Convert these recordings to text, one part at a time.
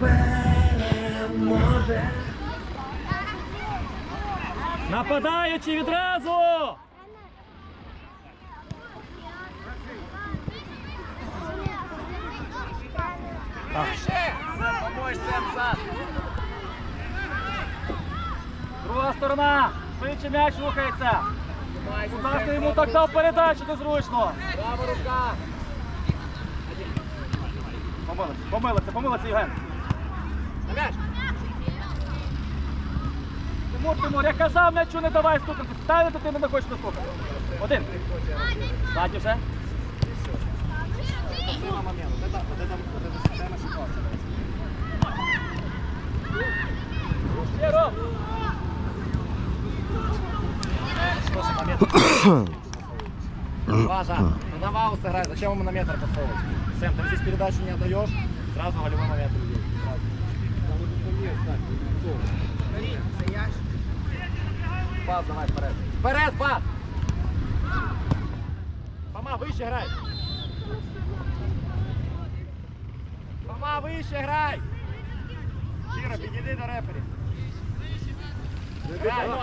переможе. Нападаючи відразу! Друга сторона! Швидше м'яч рухається! Куда йому так дав передачу незручно? Права рука. Помилився, помилився, помилився, Євген. На м'яч. Тимур, Тимур, я казав, м'ячу не давай стукати. Ставити ти не хочеш стукати. Один. Ззаді вже. Сила момент. Вот это, вот это, вот это система ситуация. Ще, Ром. Хороший момент. Важа, ну на вау сыграй, зачем ему на метр подсовывать? Сэм, ты здесь передачу не отдаешь, сразу голевой момент идет. Пас давай вперед. Вперед, пас! Фома, выше играй! Фома, выше играй! Чиро, підійди до рефері. Грай, ну!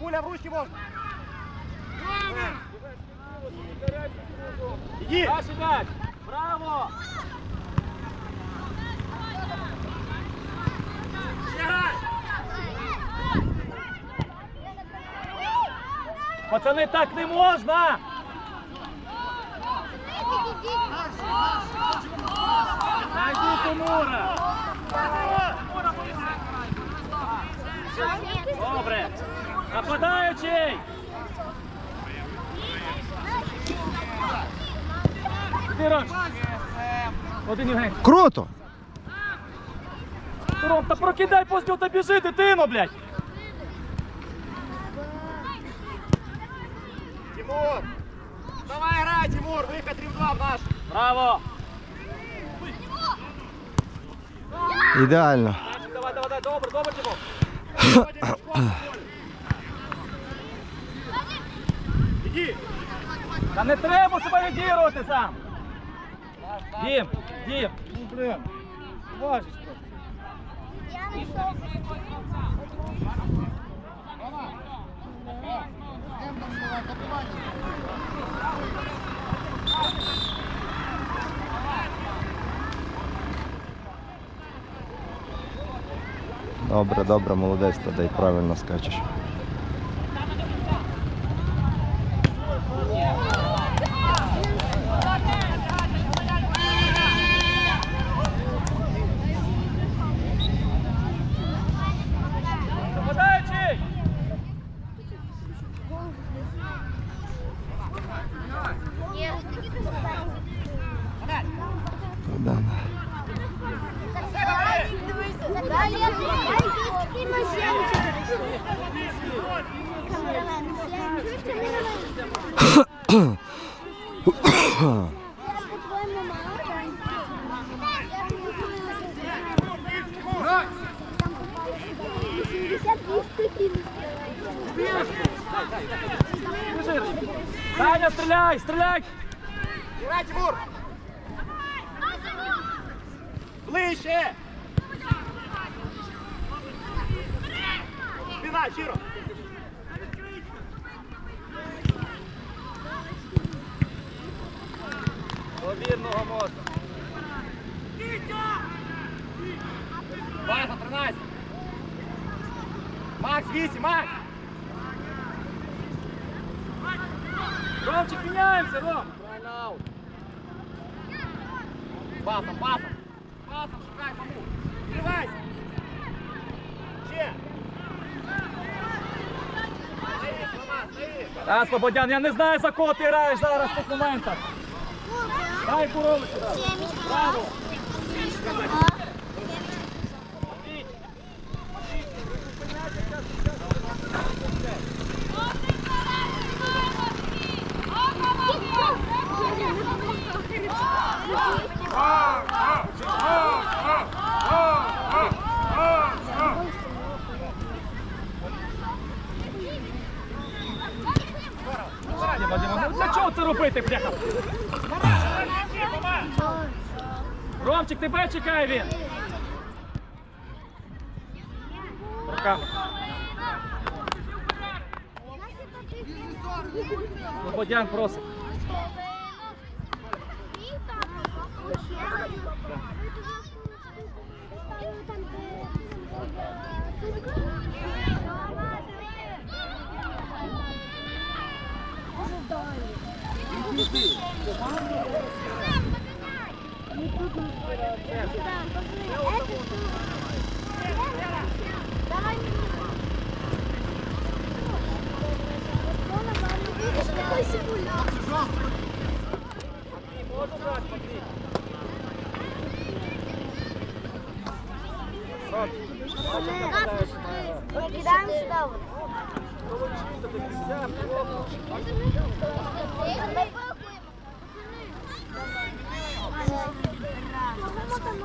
Пуля в ручки можно! Иди! Дальше м'яч. Браво! Пацани, так не можна! Найди Тимура! Добре! Нападаючий! Іди, Ром! Один Євген. Круто! Ром, та прокидай поздню та біжи, дитино, блядь! Тимур! Давай играй, Тимур! Выход 3 в 2 в наш! Браво! Ідеально. Давай, давай, давай, добре, добре, Тимур! Иди! Та не треба себе відігрувати сам! Дім, Дім! Ну, блін, важиш просто. Добре, добре, молодець, тоді правильно скачеш. Нападаючий! Да. Біжи! Стреляй! стріляй, стріляй! Тимур! Ближче! Спина, Чиро! Повірного можна. База, 13! Макс, 8, Макс! Ромчик, міняємося, Ром! Правильно аут! Пасом, пасом! Пасом шукай кому! Відкривайся! Ще! Та, Слободян, я не знаю, за кого ти граєш зараз в цих моментах. Дай корову сюди. Браво! Робити, бляха? Ромчик, тебе чекає він. Руками. Слободян просить. Давай. Видишь, какой симулятор? Кидаем сюда вот.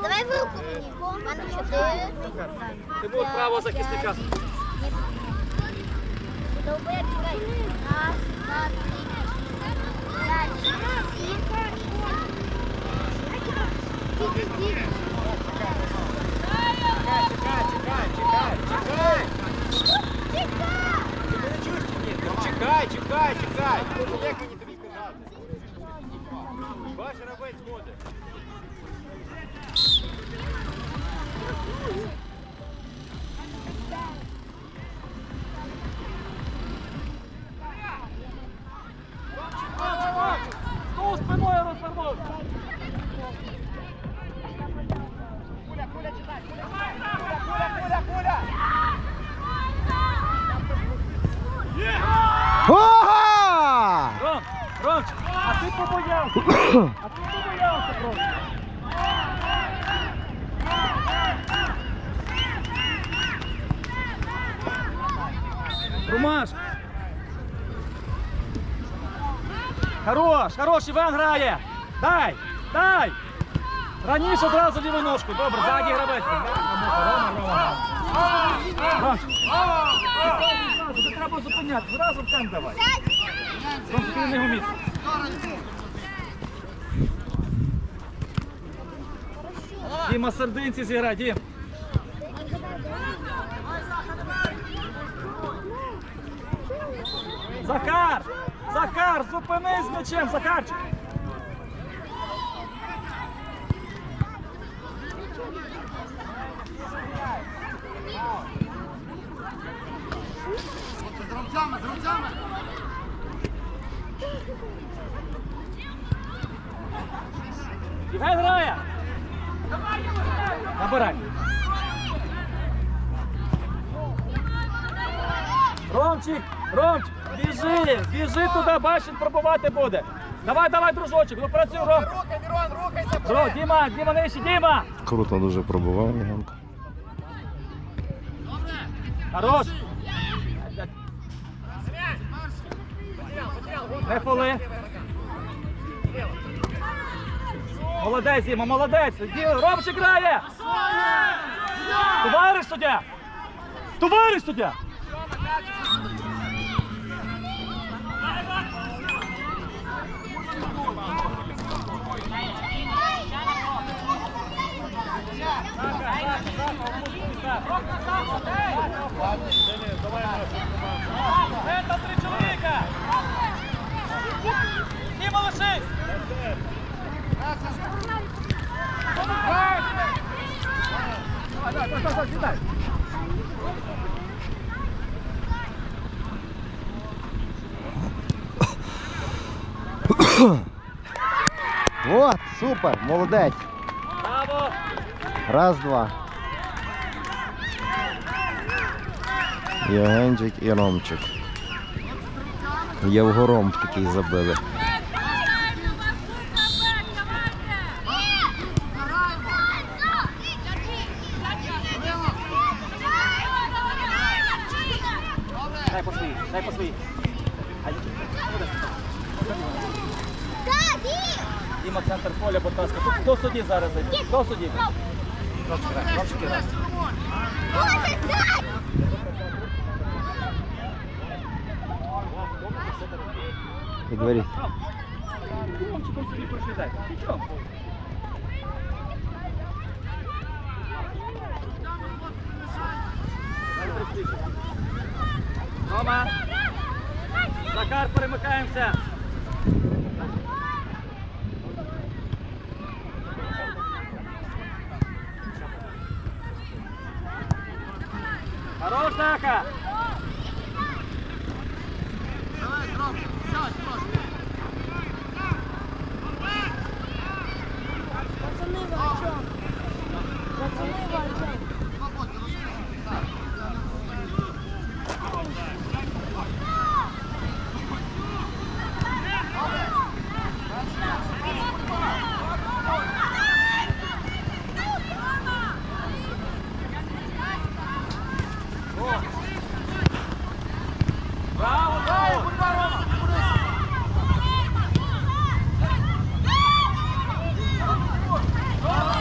Давай вилку мені. У мене чотири. Ти був право захисника. Довбе, чекай. Раз, два, три. П'ять, сім. Тільки, тільки. Чекай, чекай, чекай, чекай. Чекай! Ти не чуєш чи ні? Ну, Чекай, чекай, чекай. Як мені тобі сказати? Ваш гравець буде. Ромаш. Хорош, хорош, Іван грає. Дай, дай. Раніше зразу ліву ножку. Добре, ззаді гравець. Зразу, не треба зупиняти. Зразу в темп давай. Ром, ти на. Діма сердинці зіграй, Дім. Захар! Захар, зупинись з м'ячем, Захарчик! Євген грає! Набирай! Ромчик, Ромчик, біжи, біжи туди, бачиш, пробувати буде. Давай, давай, дружочок, ну працюй, Ром. Рухай, Мирон, рухайся. Ром, Діма, Діма нижче, Діма. Круто дуже пробував Єгенко. Хорош. Не поли. Молодець, Діма, молодець. Ромчик грає. Товариш суддя. Товариш суддя. Це три чоловіка. Діма лишись. Давай, давай, давай, давай, От, супер, молодець. Браво. Раз, два. Євгенчик і Ромчик. Євгором такий забили. Дай по своїй, дай по своїй. Діма, центр поля, будь ласка. Тут хто судді зараз зайде? Хто судді? Говорить. Хлопчиком собі. Нічого. Рома. Захар, перемикаємося. Хорош, Заха! Пацани, ви о чому? Пацани, ви о чому? Браво, браво!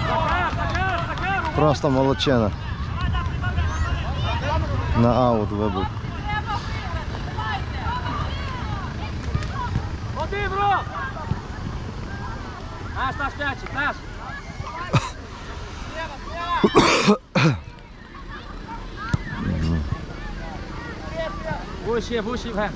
Захар, Захар, Захар! Просто молодчина. На аут вибив. Один, Ром! Наш, наш м'ячик, наш! Вущі, вущі, Євген.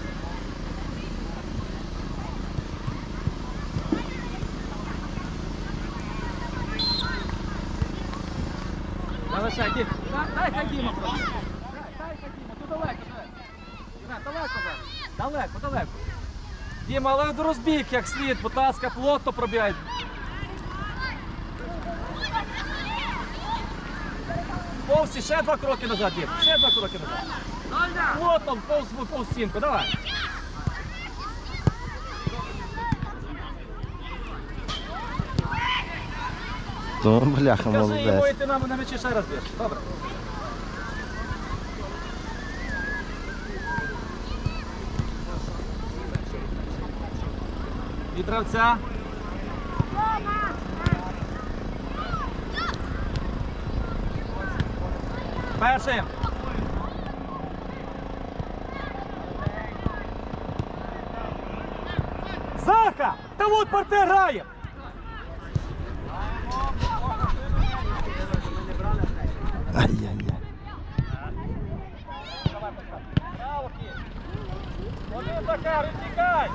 Залишай, Дім. Дай, дай хай просто. Дай, Діма, тут далеко. Євген, далеко зараз. Далеко, далеко. Діма, але до розбіг як слід, будь ласка, плотно пробігай. Повсі, ще два кроки назад, Дім. Ще два кроки назад. Плотно, повз, повз стінку, давай. То бляха йому молодець. йти нам на м'ячі ще раз б'єш. Добре. Від гравця. Перший. Заха! Та от партер грає! Ай-яй-яй. Браво, Кіт! Один Захар, утікай!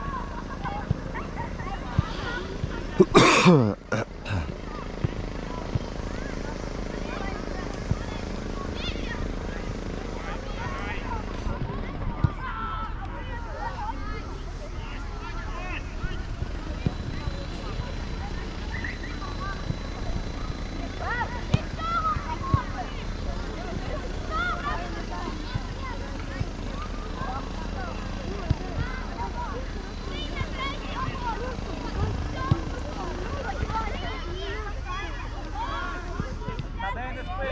На день не спи!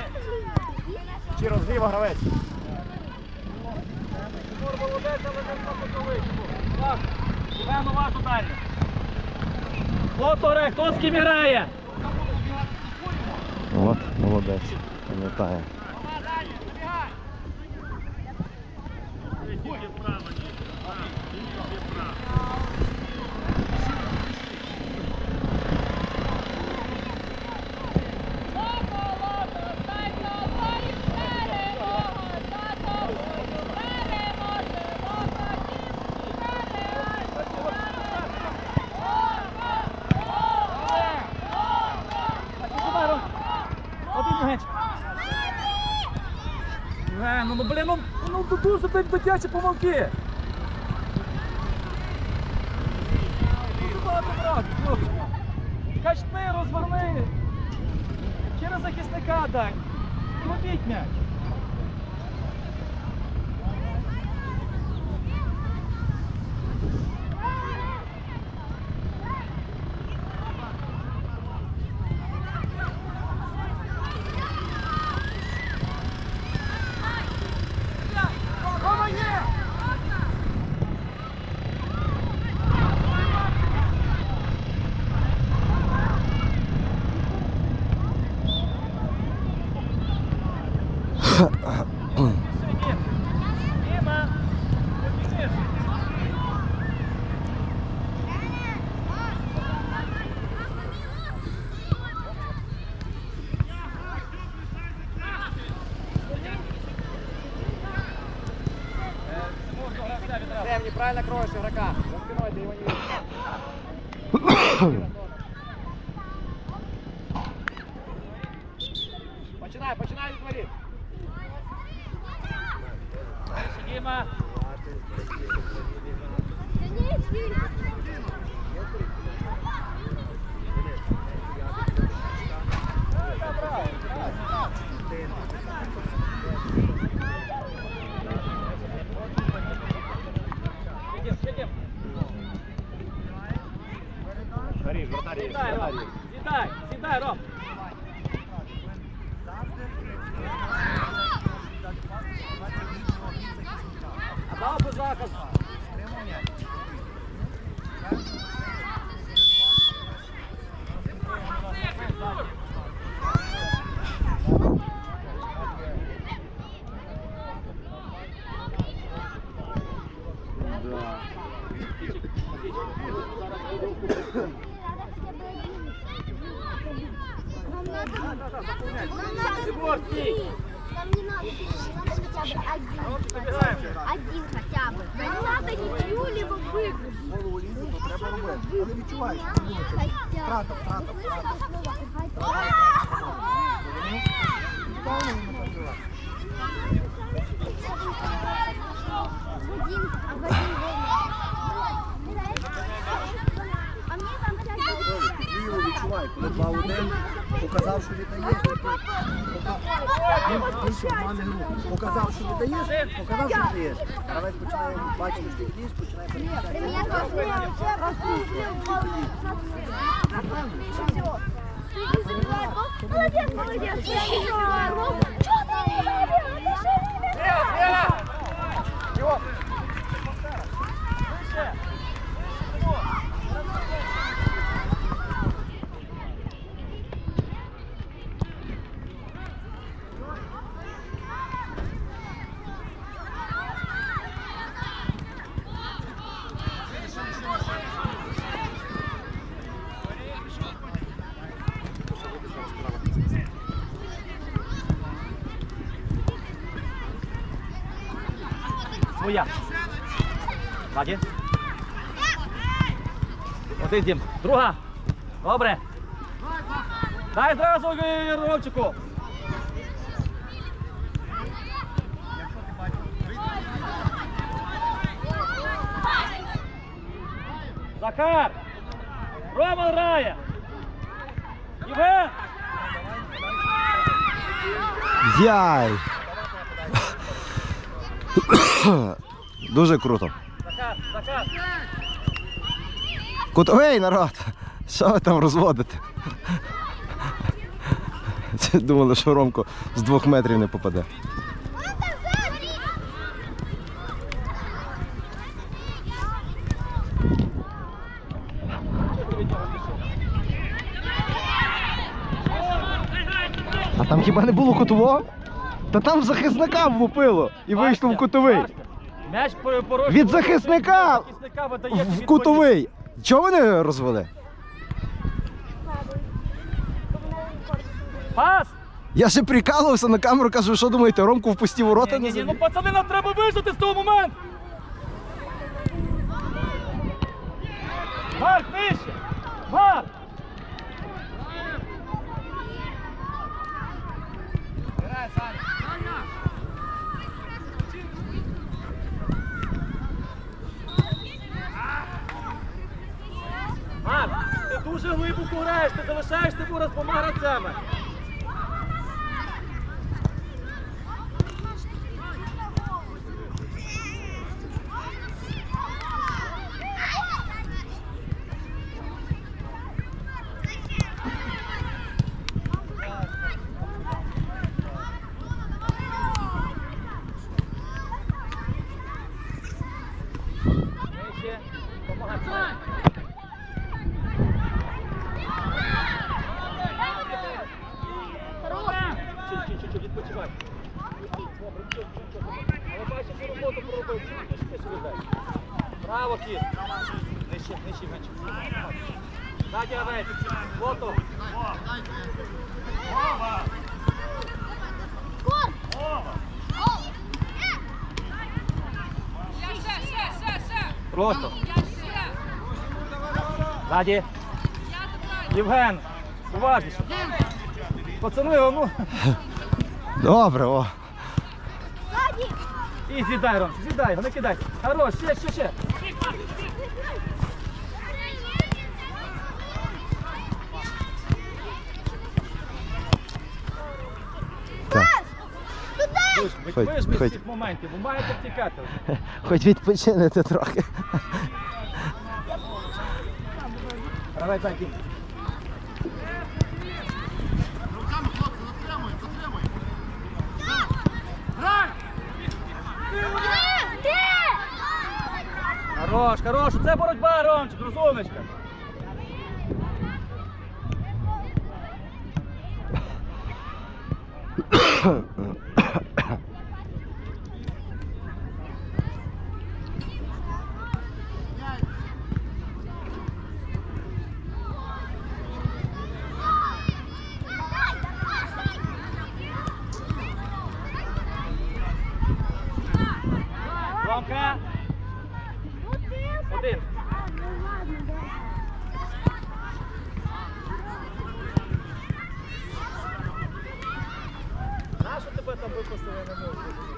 Чиро, зліва гравець. Тимур молодець, але не. Так, Євген, у вас далі. Хто грає? Хто з ким грає? От, молодець. Пам'ятає. Давай, Ром. Один Євгенчик. Євген, ну, ну блін, ну, ну тут дуже блін, дитячі помилки. Качни, розверни. Через захисника дай. Ловіть м'яч. Правильно кроешь игрока. За спиной ты его не видишь. Сідай, вратарь Ром. Сідай, сідай, Ром. А дав би захист. Нам голову лізе, то треба робити. Але відчуваєш, втрата, втрата, втрата. Правильно він напрацював? Один, а в один А мне там Ти його коли два в один, показав, що віддаєш. Показав, що віддаєш, показав, що віддаєш. Гравець починає бачити, що ти починає перемагати. Молодець, Молодец, Ззаді. Один дім. Друга. Добре. Дай зразу Ромчику. Захар. Рома грає. Яй! Дуже круто. Кутовий народ! Що ви там розводите? Думали, що Ромко з двох метрів не попаде. А там хіба не було кутового? Та там захисника влупило і вийшло в кутовий. М'яч порожній. Від захисника Захисника видає в відповідь. кутовий. Чого вони розвели? Пас! Я ще прикалувався на камеру, кажу, що думаєте, Ромку в пусті ворота Ні, не ні, ні, ну пацани, нам треба вижити з того моменту. Марк, нижче! Марк! Марк, ти дуже глибоко граєш, ти залишаєш типу з двома. Нижче. Помагай. Чуть, чуть, чуть, відпочивай. Добре, нічого, нічого. Але бачиш, що роботу проробив. Чуть, чуть, чуть, віддай. Браво, кіт. Нижче, нижче, менше. Ззаді гравець. Фото. Скор! Просто. Ззаді. Євген, уважніше. Пацани, ну. Добре, о. І зідай, Ром, зідай, не кидай. Хорош, ще, ще, ще. Ж- Ходь, Ви ж без ходь. цих моментів, ви маєте втікати. Хоч відпочинете трохи. Давай, зайди. Хорош, хорош, це боротьба, Ромчик, розумничка. Ромка, Можу?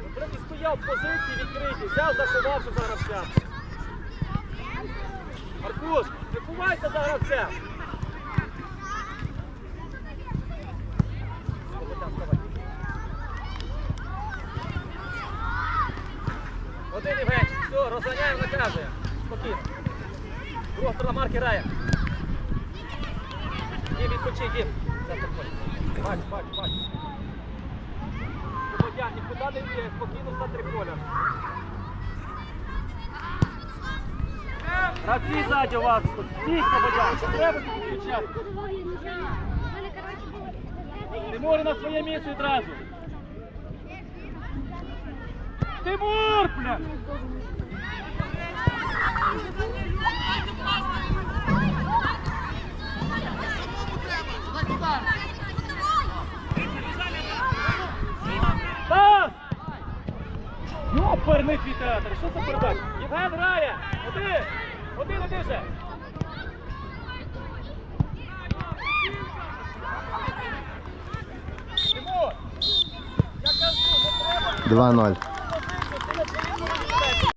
Ну, прям і стояв в позиції відкритій, взяв, заховався за гравця. Аркуш, не ховайся за гравця. Гравці ззаді у вас. Стій, Слободян, треба тут кричати. Тимур на своє місце одразу. Тимур, бля! Пас! Йоперний твій театр, що це передача? Євген! Один! Один, один же! Тимур! Я кажу, не треба 2-0.